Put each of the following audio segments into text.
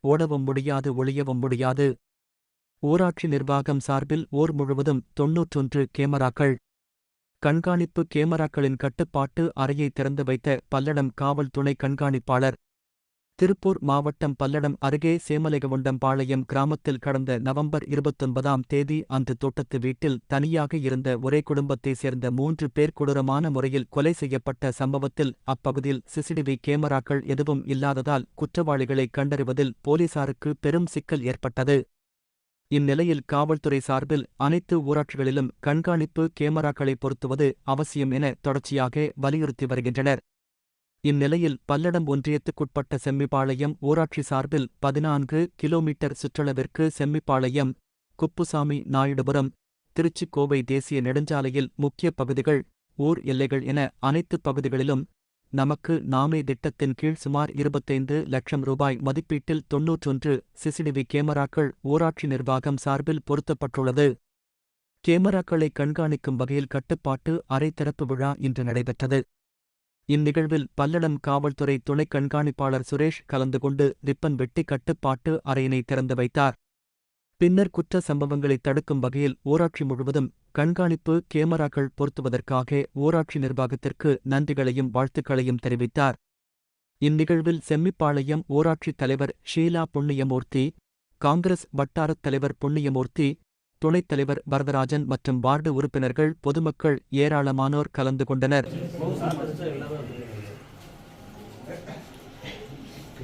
ஓடவும் முடியாது ஒளியவும் முடியாது. ஊராட்சி நிர்வாகம் சார்பில் ஊர் முழுவதும் தொன்னூற்றொன்று கேமராக்கள். கண்காணிப்பு கேமராக்களின் கட்டுப்பாட்டு அறையை திறந்து வைத்த பல்லடம் காவல் துணை கண்காணிப்பாளர். திருப்பூர் மாவட்டம் பல்லடம் அருகே சேமலைகவுண்டம்பாளையம் கிராமத்தில் கடந்த நவம்பர் இருபத்தொன்பதாம் தேதி அன்று தோட்டத்து வீட்டில் தனியாக இருந்த ஒரே குடும்பத்தைச் சேர்ந்த மூன்று பேர் கொடூரமான முறையில் கொலை செய்யப்பட்ட சம்பவத்தில் அப்பகுதியில் சிசிடிவி கேமராக்கள் எதுவும் இல்லாததால் குற்றவாளிகளை கண்டறிவதில் போலீசாருக்கு பெரும் சிக்கல் ஏற்பட்டது. இந்நிலையில் காவல்துறை சார்பில் அனைத்து ஊராட்சிகளிலும் கண்காணிப்பு கேமராக்களை பொருத்துவது அவசியம் என தொடர்ச்சியாக வலியுறுத்தி வருகின்றனர். இந்நிலையில் பல்லடம் ஒன்றியத்துக்குட்பட்ட செம்மிபாளையம் ஊராட்சி சார்பில் பதினான்கு கிலோமீட்டர் சுற்றளவிற்கு செம்மிபாளையம் குப்புசாமி நாயுடுபுரம் திருச்சி கோவை தேசிய நெடுஞ்சாலையில் முக்கிய பகுதிகள் ஊர் எல்லைகள் என அனைத்து பகுதிகளிலும் நமக்கு நாமே திட்டத்தின் கீழ் சுமார் இருபத்தைந்து லட்சம் ரூபாய் மதிப்பீட்டில் தொன்னூற்றொன்று சிசிடிவி கேமராக்கள் ஊராட்சி நிர்வாகம் சார்பில் பொருத்தப்பட்டுள்ளது. கேமராக்களை கண்காணிக்கும் வகையில் கட்டுப்பாட்டு அறை விழா இன்று நடைபெற்றது. இந்நிகழ்வில் பல்லடம் காவல்துறை துணை கண்காணிப்பாளர் சுரேஷ் கலந்து கொண்டு ரிப்பன் வெட்டி கட்டுப்பாட்டு அறையினை திறந்து வைத்தார். பின்னர் குற்ற சம்பவங்களை தடுக்கும் வகையில் ஊராட்சி முழுவதும் கண்காணிப்பு கேமராக்கள் பொருத்துவதற்காக ஊராட்சி நிர்வாகத்திற்கு நன்றிகளையும் வாழ்த்துக்களையும் தெரிவித்தார். இந்நிகழ்வில் செம்மிப்பாளையம் ஊராட்சித் தலைவர் ஷீலா புண்ணியமூர்த்தி காங்கிரஸ் வட்டாரத் தலைவர் புண்ணியமூர்த்தி துணைத் தலைவர் வரதராஜன் மற்றும் வார்டு உறுப்பினர்கள் பொதுமக்கள் ஏராளமானோர் கலந்து கொண்டனர்.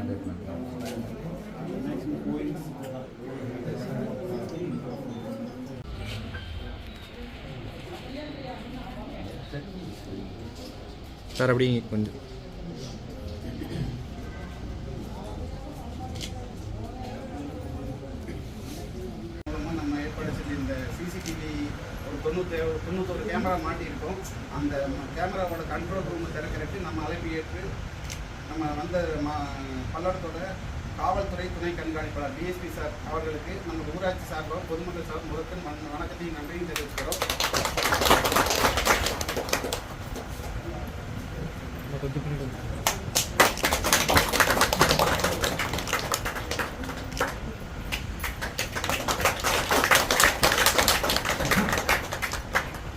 வந்து கிளப்பு சார் அப்படிங்க கொஞ்சம். மூலமாக நம்ம ஏற்பாடு செஞ்ச இந்த சிசிடிவி ஒரு தொண்ணூற்றி தொண்ணூத்தொரு கேமரா மாட்டியிருக்கோம். அந்த கேமராவோட கண்ட்ரோல் ரூமை திறக்கிறதுக்கு நம்ம அழைப்பு ஏற்று நம்ம வந்த மா பல்லடத்தோட காவல்துறை துணை கண்காணிப்பாளர் டிஎஸ்பி சார் அவர்களுக்கு நம்ம ஊராட்சி சார்பாக பொதுமக்கள் சார்பாக முதற்கண் வணக்கத்தையும் நன்றியும் தெரிவிச்சுக்கிறோம்.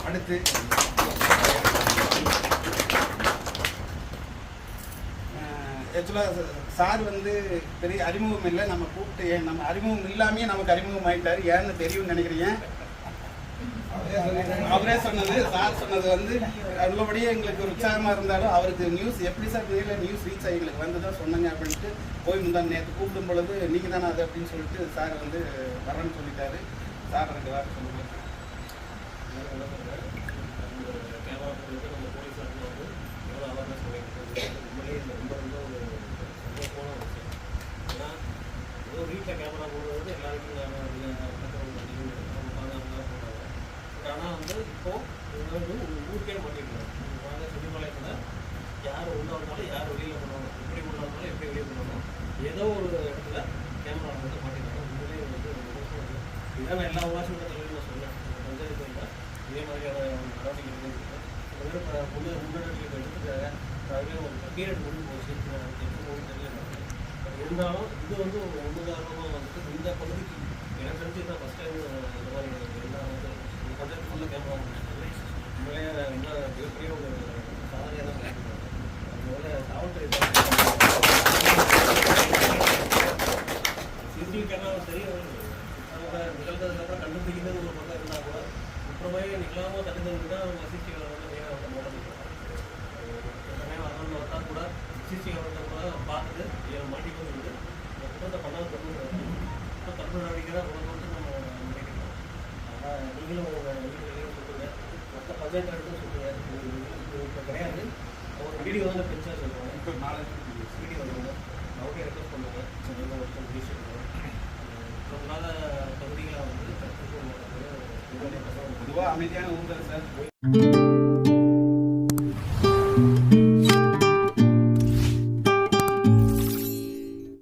அடுத்து ஆக்சுவலாக சார் வந்து பெரிய அறிமுகம் இல்லை நம்ம கூப்பிட்டு ஏன் நம்ம அறிமுகம் இல்லாமே நமக்கு அறிமுகம் ஆகிட்டார் ஏன்னு தெரியும்னு நினைக்கிறீங்க? அவரே சொன்னது சார் சொன்னது வந்து உள்ளபடியே எங்களுக்கு ஒரு உற்சாகமாக இருந்தாலும் அவருக்கு நியூஸ் எப்படி சார் நேரில் நியூஸ் ரீச் ஆகி எங்களுக்கு வந்து தான் சொன்னாங்க அப்படின்ட்டு போய் முந்தா நேற்று கூப்பிடும் பொழுது நீங்கள் தானே அது அப்படின்னு சொல்லிட்டு சார் வந்து வரேன்னு சொல்லிட்டாரு. சார் ரெண்டு வாரம் சொல்லுங்கள் வீட்டில் கேமரா போடுறது எல்லாருக்கும் ஆனால் வந்து இப்போது இது வந்து ஒரு ஊருக்கே மாட்டிருக்கோம் நாங்கள் யார் உள்ள வந்தாலும் யார் வெளியில் பண்ணணும் எப்படி உள்ள வந்தாலும் எப்படி வெளியே பண்ணணும் ஏதோ ஒரு இடத்துல கேமரா வந்து மாட்டிருக்காங்க உண்மையிலே வந்து ஒரு இதான் எல்லா உலாசி அதுவே ஒரு பீரியட் முடிஞ்சு போச்சு எப்போ தெரியல. பட் இருந்தாலும் இது வந்து ஒரு உதாரணமாக வந்துட்டு இந்த பகுதிக்கு எனக்கு தெரிஞ்சு தான் ஃபஸ்ட் டைம் இந்த மாதிரி எல்லா வந்து இந்த பஞ்சாயத்து ஃபுல்லாக கேமரா உண்மையிலேயே என்ன மிகப்பெரிய ஒரு சாதனையாக தான் பண்ணியிருக்காங்க அதுபோல் காவல்துறை சிசிடிவி கேமரா சரி நிகழ்ந்ததுக்கப்புறம் கண்டுபிடிக்கிறது ஒரு பக்கம் இருந்தால் கூட குற்றமே நிகழாமல் தடுக்கிறதுக்கு தான் அவங்க சிசிடிவி வந்து நேராக வந்து நடந்துருக்காங்க உடனே வரணும்னு வந்தா கூட வந்து கூட பார்த்துட்டு இவன் மாட்டிக்கு வந்து இந்த குற்றத்தை பண்ணால் தப்பு இப்போ தப்பு நடவடிக்கை தான் உலகம் வந்து நம்ம நினைக்கிறோம். அதான் நீங்களும் உங்கள் வீட்டில் சொல்லுங்கள் மற்ற பஞ்சாயத்து சொல்லுங்க. இப்போ கிடையாது. ஒரு வீடியோ தான் பெருசாக சொல்லுவாங்க. இப்போ நாளை வீடியோ வருவாங்க. அவங்களே ரெக்வஸ்ட் பண்ணுவாங்க. எல்லாம் ஒருத்தர் பேசிட்டு சொல்லாத பகுதிகளை வந்து கற்றுக்கொள்வாங்க பொதுவாக அமைதியான ஊர் தான் சார்.